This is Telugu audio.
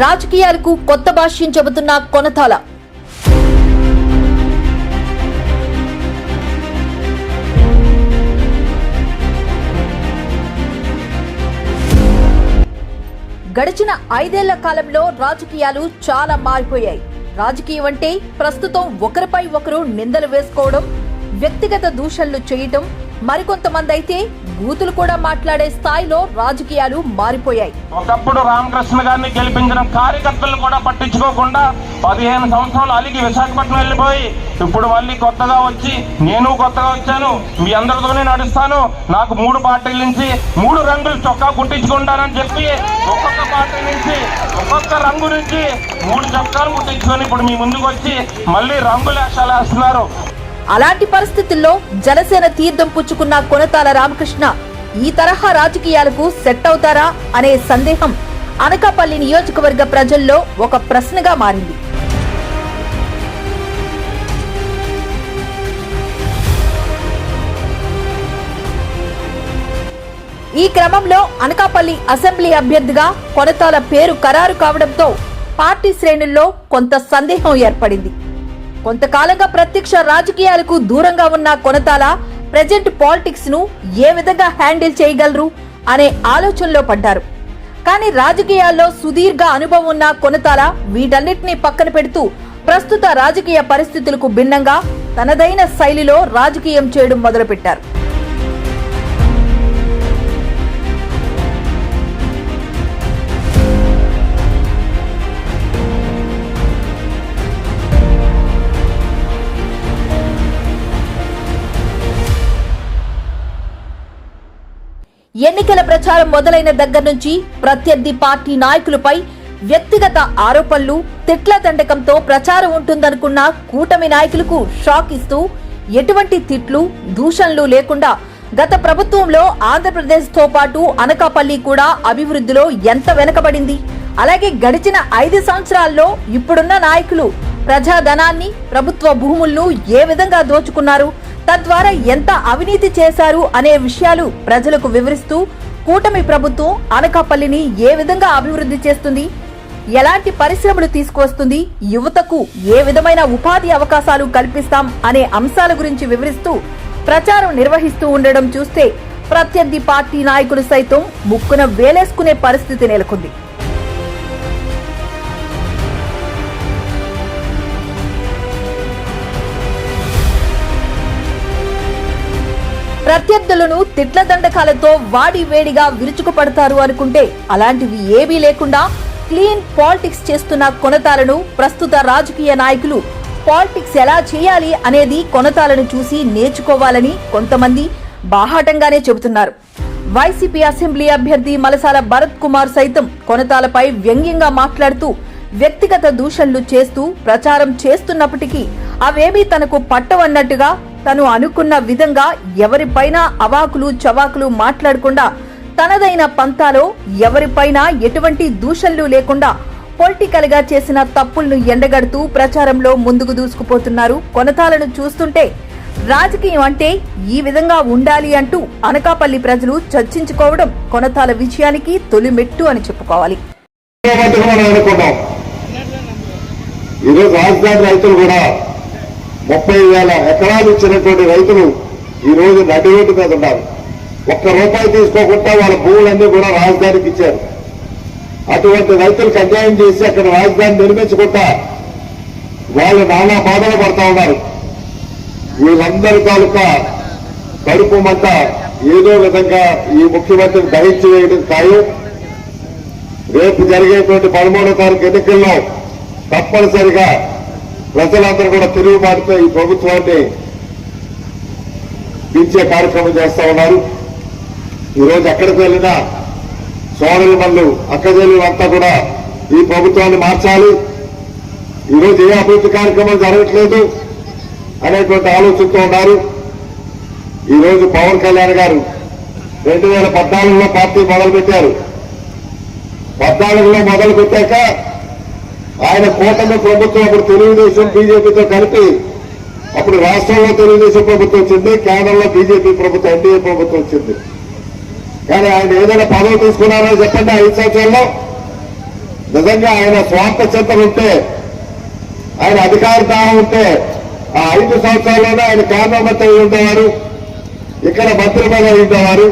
రాజకీయాలకు కొత్త భాష్యం చెబుతున్న కొనతాల. గడిచిన ఐదేళ్ళ కాలంలో రాజకీయాలు చాలా మారిపోయాయి. రాజకీయం అంటే ప్రస్తుతం ఒకరిపై ఒకరు నిందలు వేసుకోవడం వ్యక్తిగత దూషణలు చేయటం మరికొంతమంది అయితే బూతులు కూడా మాట్లాడే స్థాయిలో రాజకీయాలు మారిపోయాయి. ఒకప్పుడు రామకృష్ణ గారిని గెలిపించిన కార్యకర్తలను కూడా పట్టించుకోకుండా పదిహేను సంవత్సరాలు అలిగి విశాఖపట్నం వెళ్ళిపోయి ఇప్పుడు మళ్ళీ కొత్తగా వచ్చి నేను కొత్తగా వచ్చాను మీ అందరితోనే నడుస్తాను నాకు మూడు పార్టీల నుంచి మూడు రంగులు చొక్కా కుట్టించుకుంటానని చెప్పి ఒక్కొక్క పార్టీ నుంచి ఒక్కొక్క రంగు నుంచి మూడు చొక్కాలు కుట్టించుకొని ఇప్పుడు మీ ముందుకు వచ్చి మళ్ళీ రంగులు వేషాలు వేస్తున్నారు అలాంటి పరిస్థితుల్లో జనసేన తీర్థం పుచ్చుకున్న కొనతాల రామకృష్ణ ఈ తరహా రాజకీయాలకు సెట్ అవుతారా అనే సందేహం అనకాపల్లి నియోజకవర్గ ప్రజల్లో ఒక ప్రశ్నగా మారింది. ఈ క్రమంలో అనకాపల్లి అసెంబ్లీ అభ్యర్థిగా కొనతాల పేరు ఖరారు కావడంతో పార్టీ శ్రేణుల్లో కొంత సందేహం ఏర్పడింది. కొంతకాలంగా ప్రత్యక్ష రాజకీయాలకు దూరంగా ఉన్న కొనతాల ప్రజెంట్ పాలిటిక్స్ను ఏ విధంగా హ్యాండిల్ చేయగలరు అనే ఆలోచనలో పడ్డారు. కానీ రాజకీయాల్లో సుదీర్ఘ అనుభవం ఉన్న కొనతాల వీటన్నిటిని పక్కన పెడుతూ ప్రస్తుత రాజకీయ పరిస్థితులకు భిన్నంగా తనదైన శైలిలో రాజకీయం చేయడం మొదలుపెట్టారు. ఎన్నికల ప్రచారం మొదలైన దగ్గర నుంచి ప్రత్యర్థి పార్టీ నాయకులపై వ్యక్తిగత ఆరోపణలు తిట్ల దండకంతో ప్రచారం ఉంటుందనుకున్న కూటమి నాయకులకు షాక్ ఇస్తూ ఎటువంటి తిట్లు దూషణలు లేకుండా గత ప్రభుత్వంలో ఆంధ్రప్రదేశ్తో పాటు అనకాపల్లి కూడా అభివృద్ధిలో ఎంత వెనకబడింది? అలాగే గడిచిన ఐదు సంవత్సరాల్లో ఇప్పుడున్న నాయకులు ప్రజాధనాన్ని ప్రభుత్వ భూములను ఏ విధంగా దోచుకున్నారు? తద్వారా ఎంత అవినీతి చేశారు అనే విషయాలు ప్రజలకు వివరిస్తూ కూటమి ప్రభుత్వం అనకాపల్లిని ఏ విధంగా అభివృద్ధి చేస్తుంది ఎలాంటి పరిశ్రమలు తీసుకువస్తుంది యువతకు ఏ విధమైన ఉపాధి అవకాశాలు కల్పిస్తాం అనే అంశాల గురించి వివరిస్తూ ప్రచారం నిర్వహిస్తూ ఉండడం చూస్తే ప్రత్యర్థి పార్టీ నాయకులు సైతం ముక్కున వేలేసుకునే పరిస్థితి నెలకొంది. ప్రత్యర్థులను తిట్ల దండకాలతో వాడి వేడిగా విరుచుకుపడతారు అనుకుంటే అలాంటివి ఏమీ లేకుండా క్లీన్ పాలిటిక్స్ చేస్తున్న కొనతాలను ప్రస్తుత రాజకీయ నాయకులు పాలిటిక్స్ ఎలా చేయాలి అనేది కొనతాలను చూసి నేర్చుకోవాలని కొంతమంది బాహాటంగానే చెబుతున్నారు. వైసీపీ అసెంబ్లీ అభ్యర్థి మలసాల భరత్ కుమార్ సైతం కొనతాలపై వ్యంగ్యంగా మాట్లాడుతూ వ్యక్తిగత దూషణలు చేస్తూ ప్రచారం చేస్తున్నప్పటికీ అవేమీ తనకు పట్టవన్నట్టుగా తను అనుకున్న విధంగా ఎవరిపైన అవాకులు చవాకులు మాట్లాడకుండా తనదైన పంతాలో ఎవరిపైన ఎటువంటి దూషణలు లేకుండా పొలిటికల్గా చేసిన తప్పులను ఎండగడుతూ ప్రచారంలో ముందుకు దూసుకుపోతున్నారు. కొనతాలను చూస్తుంటే రాజకీయం అంటే ఈ విధంగా ఉండాలి అంటూ అనకాపల్లి ప్రజలు చర్చించుకోవడం కొనతాల విజయానికి తొలి మెట్టు అని చెప్పుకోవాలి. ఈరోజు రాజధాని రైతులు కూడా ముప్పై వేల ఎకరాలు ఇచ్చినటువంటి రైతులు ఈరోజు నడివేటు మీద ఉన్నారు. ఒక్క రూపాయి తీసుకోకుండా వాళ్ళ భూములన్నీ కూడా రాజధానికి ఇచ్చారు. అటువంటి రైతులకు అన్యాయం చేసి అక్కడ రాజధాని నిర్మించుకుంటా వాళ్ళు నానా బాధలు పడతా ఉన్నారు. వీళ్ళందరి తాలూకా కడుపు మంట ఏదో విధంగా ఈ ముఖ్యమంత్రిని దహించి వేయడం ఖాయం. రేపు జరిగేటువంటి పదమూడో తారీఖు ఎన్నికల్లో తప్పనిసరిగా ప్రజలందరూ కూడా తిరుగుబాటుతో ఈ ప్రభుత్వాన్ని పిలిచే కార్యక్రమం చేస్తా ఉన్నారు. ఈరోజు ఎక్కడికి వెళ్ళినా సోదరి మళ్ళు అక్కజల్లు అంతా కూడా ఈ ప్రభుత్వాన్ని మార్చాలి. ఈరోజు ఏ అభివృద్ధి కార్యక్రమం జరగట్లేదు అనేటువంటి ఆలోచనతో ఉన్నారు. ఈరోజు పవన్ కళ్యాణ్ గారు రెండు వేల పద్నాలుగులో పార్టీ మొదలుపెట్టారు. పద్నాలుగులో మొదలు పెట్టాక ఆయన కూటమి ప్రభుత్వం అప్పుడు తెలుగుదేశం బీజేపీతో కలిపి అప్పుడు రాష్ట్రంలో తెలుగుదేశం ప్రభుత్వం వచ్చింది కేంద్రంలో బీజేపీ ప్రభుత్వం ఎన్డీఏ ప్రభుత్వం వచ్చింది. కానీ ఆయన ఏదైనా పదవి తీసుకున్నారో చెప్పండి ఐదు సంవత్సరాల్లో. నిజంగా ఆయన స్వార్థ చింతన ఉంటే ఆయన అధికార దాహం ఉంటే ఆ ఐదు సంవత్సరాల్లోనే ఆయన కేంద్ర మంత్రి ఉండేవారు. ఇక్కడ మంత్రి పదవి ఉండేవారు.